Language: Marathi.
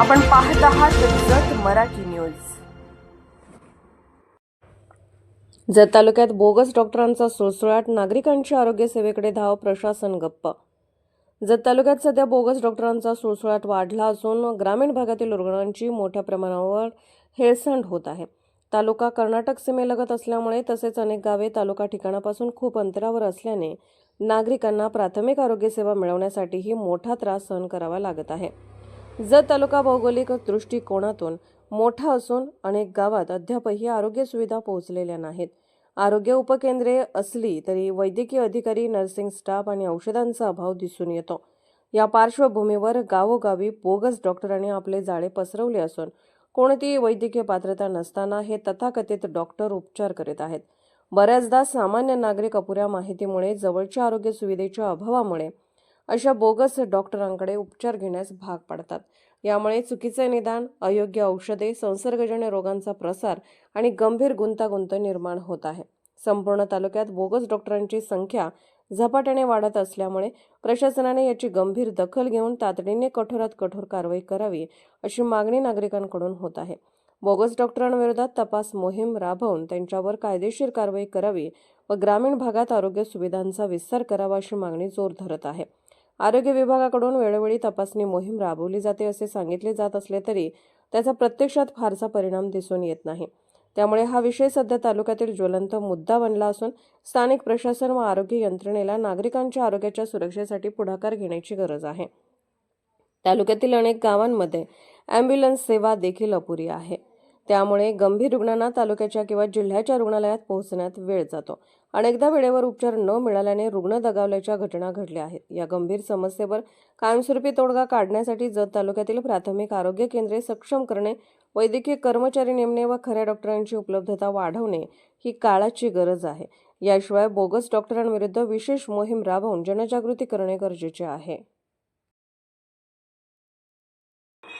आपण पाहत आहात जत मराठी न्यूज. जत तालुक्यात बोगस डॉक्टरांचा सुळसुळाट नागरिकांची आरोग्य सेवेकडे धाव प्रशासन गप्प. जत तालुक्यात सध्या बोगस डॉक्टरांचा सुळसुळाट वाढला असून ग्रामीण भागातील रुग्णांची मोठ्या प्रमाणावर हेळसंड होत आहे. तालुका कर्नाटक सीमेलगत असल्यामुळे तसेच अनेक गावे तालुका ठिकाणापासून खूप अंतरावर असल्याने नागरिकांना प्राथमिक आरोग्यसेवा मिळवण्यासाठीही मोठा त्रास सहन करावा लागत आहे. जत तालुका भौगोलिक दृष्टिकोनातून मोठा असून अनेक गावात अद्यापही आरोग्य सुविधा पोहोचलेल्या नाहीत. आरोग्य उपकेंद्रे असली तरी वैद्यकीय अधिकारी नर्सिंग स्टाफ आणि औषधांचा अभाव दिसून येतो. या पार्श्वभूमीवर गावोगावी बोगस डॉक्टरांनी आपले जाळे पसरवले असून कोणतीही वैद्यकीय पात्रता नसताना हे तथाकथित डॉक्टर उपचार करीत आहेत. बऱ्याचदा सामान्य नागरिक अपुऱ्या माहितीमुळे जवळच्या आरोग्य सुविधेच्या अभावामुळे अशा बोगस डॉक्टरांकडे उपचार घेण्यास भाग पाडतात. यामुळे चुकीचे निदान अयोग्य औषधे संसर्गजन्य रोगांचा प्रसार आणि गंभीर गुंतागुंत निर्माण होत आहे. संपूर्ण तालुक्यात बोगस डॉक्टरांची संख्या झपाट्याने वाढत असल्यामुळे प्रशासनाने याची गंभीर दखल घेऊन तातडीने कठोरात कठोर कारवाई करावी अशी मागणी नागरिकांकडून होत आहे. बोगस डॉक्टरांविरोधात तपास मोहीम राबवून त्यांच्यावर कायदेशीर कारवाई करावी व ग्रामीण भागात आरोग्य सुविधांचा विस्तार करावा अशी मागणी जोर धरत आहे. आरोग्य विभागाकडून वेळोवेळी तपासणी मोहीम राबवली जाते असे सांगितले जात असले तरी त्याचा प्रत्यक्षात फारसा परिणाम दिसून येत नाही. त्यामुळे हा विषय सध्या तालुक्यातील ज्वलंत मुद्दा बनला असून स्थानिक प्रशासन व आरोग्य यंत्रणेला नागरिकांच्या आरोग्याच्या सुरक्षेसाठी पुढाकार घेण्याची गरज आहे. तालुक्यातील अनेक गावांमध्ये ॲम्ब्युलन्स सेवा देखील अपुरी आहे. त्यामुळे गंभीर रुग्णांना तालुक्याच्या किंवा जिल्ह्याच्या रुग्णालयात पोहोचण्यात वेळ जातो. अनेकदा वेळेवर उपचार न मिळाल्याने रुग्ण दगावल्याच्या घटना घडल्या आहेत. या गंभीर समस्येवर कायमस्वरूपी तोडगा काढण्यासाठी जत तालुक्यातील प्राथमिक आरोग्य केंद्रे सक्षम करणे वैद्यकीय कर्मचारी नेमणे व खऱ्या डॉक्टरांची उपलब्धता वाढवणे ही काळाची गरज आहे. याशिवाय बोगस डॉक्टरांविरुद्ध विशेष मोहीम राबवून जनजागृती करणे गरजेचे आहे.